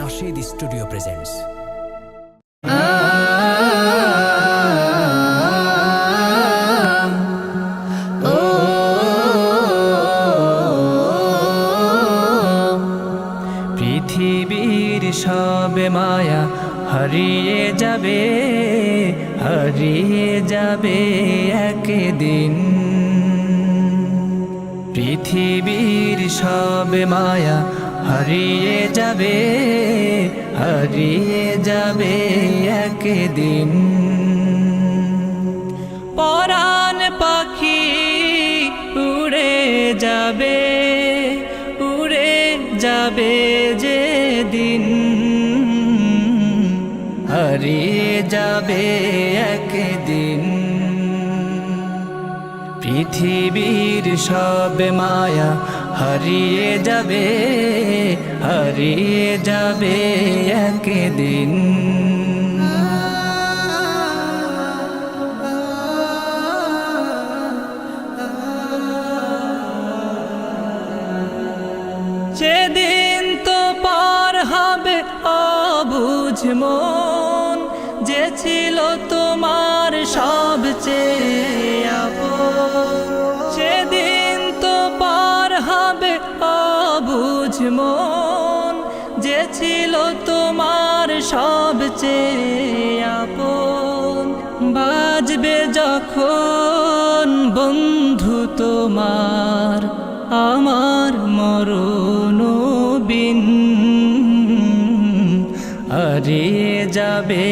Nasheed studio presents পৃথিবীর সবে মায়া হারিয়ে যাবে হারিয়ে যাবে একদিন। পৃথিবীর সবে মায়া হারিয়ে যাবে হারিয়ে যাবে একদিন। পরাণ পাখি উড়ে যাবে উড়ে যাবে যে দিন হারিয়ে যাবে একদিন। পৃথিবীর সব মায়া হারিয়ে যাবে হারিয়ে যাবে একদিন। সেদিন তো পার হবে অবুঝ মন, যে ছিল তোমার সবচেয়ে আপন। মন যে ছিল তোমার সবচেয়ে আপন। বাজবে যখন বন্ধু তোমার, আমার মরণ বিন। হারিয়ে যাবে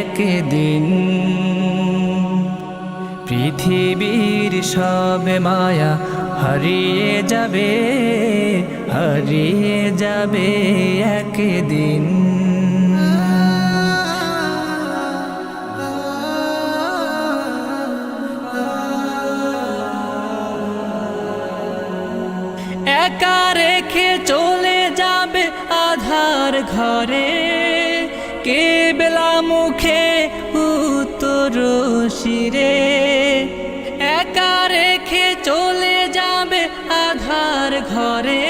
একদিন। পৃথিবীর সব মায়া হারিয়ে যাবে হারিয়ে যাবে একদিন। একা রেখে চলে যাবে আধার ঘরে কে বেলা মুখে উত্তর শিরে একা রেখে চলে যাবে আধার ঘরে।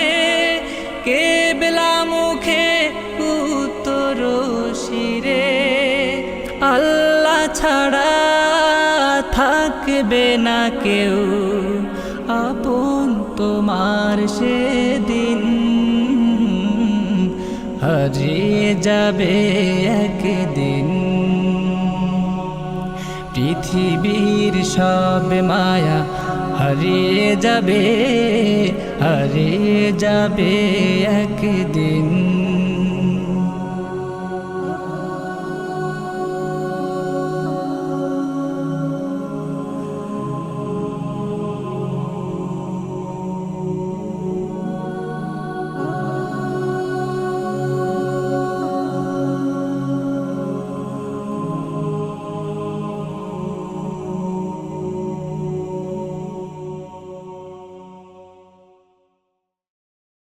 কে বেলা মুখে উত্তর শিরে আল্লাহ ছাড়া থাকবে না কেউ। আপন তোমার সেদিন হারিয়ে যাবে একদিন। পৃথিবীর সব মায়া হারিয়ে যাবে হারিয়ে যাবে একদিন।